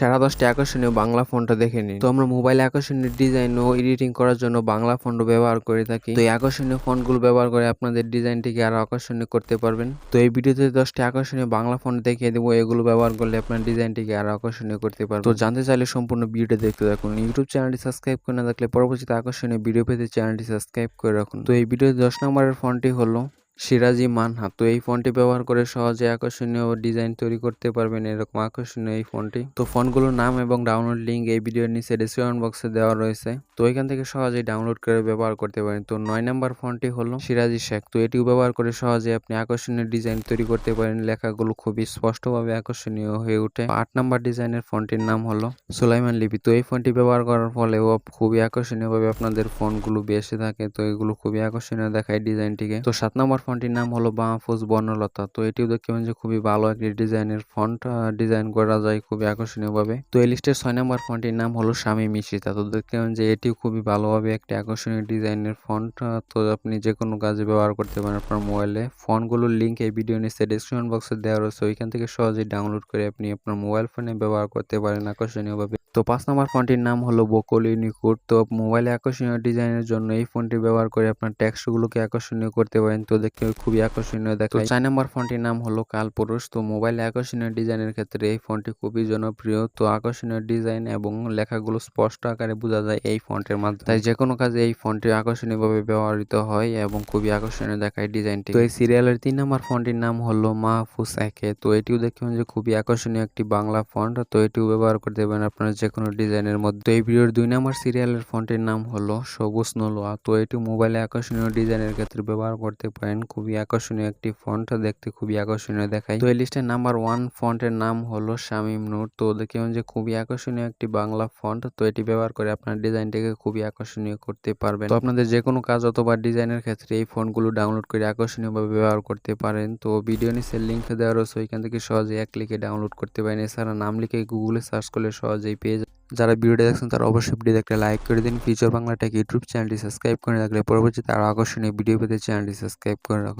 সেরা দশটি আকর্ষণীয় বাংলা ফন্ট দেখে নিন। তো আমরা মোবাইলে আকর্ষণীয় ডিজাইন ও এডিটিং করার জন্য বাংলা ফন্ট ব্যবহার করে থাকি। তো এই আকর্ষণীয় ফন্টগুলো ব্যবহার করে আপনাদের ডিজাইনটিকে আরও আকর্ষণীয় করতে পারবেন। তো এই ভিডিওতে দশটি আকর্ষণীয় বাংলা ফন্ট দেখিয়ে দেবো। এগুলো ব্যবহার করলে আপনার ডিজাইনটিকে আরও আকর্ষণীয় করতে পারবেন। তো জানতে চাইলে সম্পূর্ণ ভিডিওটা দেখতে থাকুন। ইউটিউব চ্যানেলটি সাবস্ক্রাইব করে না থাকলে পরবর্তীতে আকর্ষণীয় ভিডিও পেতে চ্যানেলটি সাবস্ক্রাইব করে রাখুন। তো এই ভিডিওতে দশ নম্বরের ফন্টটি হলো সিরাজি মানহা তো এই ফোনটি ব্যবহার করে সহজে আকর্ষণীয় ডিজাইন তৈরি করতে পারবেন এরকম আকর্ষণীয় এই ফোনটি। তো ফোনগুলোর নাম এবং ডাউনলোড লিঙ্ক এই ভিডিওর নিচে ডিসক্রিপশন বক্সে দেওয়া রয়েছে। তো এখান থেকে সহজেই ডাউনলোড করে ব্যবহার করতে পারেন। তো নয় নাম্বার ফোনটি হলো সিরাজি শেখ। তো এটিও ব্যবহার করে সহজে আপনি আকর্ষণীয় ডিজাইন তৈরি করতে পারেন। লেখাগুলো খুবই স্পষ্টভাবে আকর্ষণীয় হয়ে ওঠে। আট নাম্বার ডিজাইনের ফোনটির নাম হলো সুলাইমান লিপি। তো এই ফোনটি ব্যবহার করার ফলে ও খুবই আকর্ষণীয়ভাবে আপনাদের ফোনগুলো বেসে থাকে। তো এগুলো খুবই আকর্ষণীয় দেখায় ডিজাইনটিকে। তো সাত নম্বর ফোনটির নাম হলো মাহফুজ বর্ণলতা। তো এটিও দেখতে পাবেন যে খুবই ভালো একটি ডিজাইনের ফন্ট ডিজাইন করা যায় খুবই আকর্ষণীয়ভাবে। তো এই লিস্টের ছয় নম্বর ফোনটির নাম হলো স্বামী মিশ্রিতা। তো দেখতে পাবেন যে এটিও খুবই ভালোভাবে একটি আকর্ষণীয় ডিজাইনের ফন্ট তো আপনি যে কোনো কাজে ব্যবহার করতে পারেন আপনার মোবাইলে। ফোনগুলোর লিঙ্ক এই ভিডিও নিচে ডিসক্রিপশন বক্সে দেওয়া রয়েছে। ওইখান থেকে সহজেই ডাউনলোড করে আপনি আপনার মোবাইল ফোনে ব্যবহার করতে পারেন আকর্ষণীয়ভাবে। তো পাঁচ নম্বর ফোনটির নাম হলো বকল ইউনিকোড। তো মোবাইলে আকর্ষণীয় ডিজাইনের জন্য এই ফোনটি ব্যবহার করে আপনার টেক্সটগুলোকে আকর্ষণীয় করতে পারেন। তো দেখতে খুবই আকর্ষণীয় দেখায়। চার নম্বর ফোনটির নাম হলো কালপুরুষ। তো মোবাইলে আকর্ষণীয় ডিজাইনের ক্ষেত্রে এই ফোনটি খুবই জনপ্রিয়। তো আকর্ষণীয় ডিজাইন এবং লেখাগুলো স্পষ্ট আকারে বোঝা যায় এই ফন্টের মাধ্যমে। তাই যে কোনো কাজে এই ফোনটি আকর্ষণীয়ভাবে ব্যবহৃত হয় এবং খুবই আকর্ষণীয় দেখায় ডিজাইনটি। তো এই সিরিয়ালের তিন নম্বর ফোনটির নাম হলো মাহফুজ একে তো এটিও দেখবেন যে খুবই আকর্ষণীয় একটি বাংলা ফন্ট তো এটিও ব্যবহার করতে পারেন আপনার যে কোনো ডিজাইনের মধ্যে। এই ভিডিওর দুই নম্বর সিরিয়ালের ফন্টের নাম হলো সবুজ নলোয়া তো এটি মোবাইলে আকর্ষণীয় ডিজাইনের ক্ষেত্রে ব্যবহার করতে পারেন। খুবই আকর্ষণীয় একটি ফন্ট দেখতে খুবই আকর্ষণীয় দেখায়। তো এই লিস্টের নাম্বার ওয়ান ফন্টের নাম হলো শামিম নূর। তো দেখবেন যে খুবই আকর্ষণীয় একটি বাংলা ফন্ট তো এটি ব্যবহার করে আপনার ডিজাইনটিকে খুবই আকর্ষণীয় করতে পারবেন। তো আপনাদের যে কোনো কাজ অথবা ডিজাইনের ক্ষেত্রে এই ফোনগুলো ডাউনলোড করে আকর্ষণীয়ভাবে ব্যবহার করতে পারেন। তো ভিডিও নিচে লিঙ্ক দেওয়া রয়েছে, ওইখান থেকে সহজে এক ক্লিকে ডাউনলোড করতে পারেন। এছাড়া নাম লিখে গুগলে সার্চ করলে সহজেই পেয়ে যাবেন। যারা ভিডিওটা দেখছেন, তারা অবশ্যই ভিডিও একটা লাইক করে দিন। ফিউচার বাংলা টেক ইউটিউব চ্যানেলটি সাবস্ক্রাইব করে রাখলে পরবর্তীতে আরও আকর্ষণীয় ভিডিও পেতে চ্যানেলটি সাবস্ক্রাইব করে রাখুন।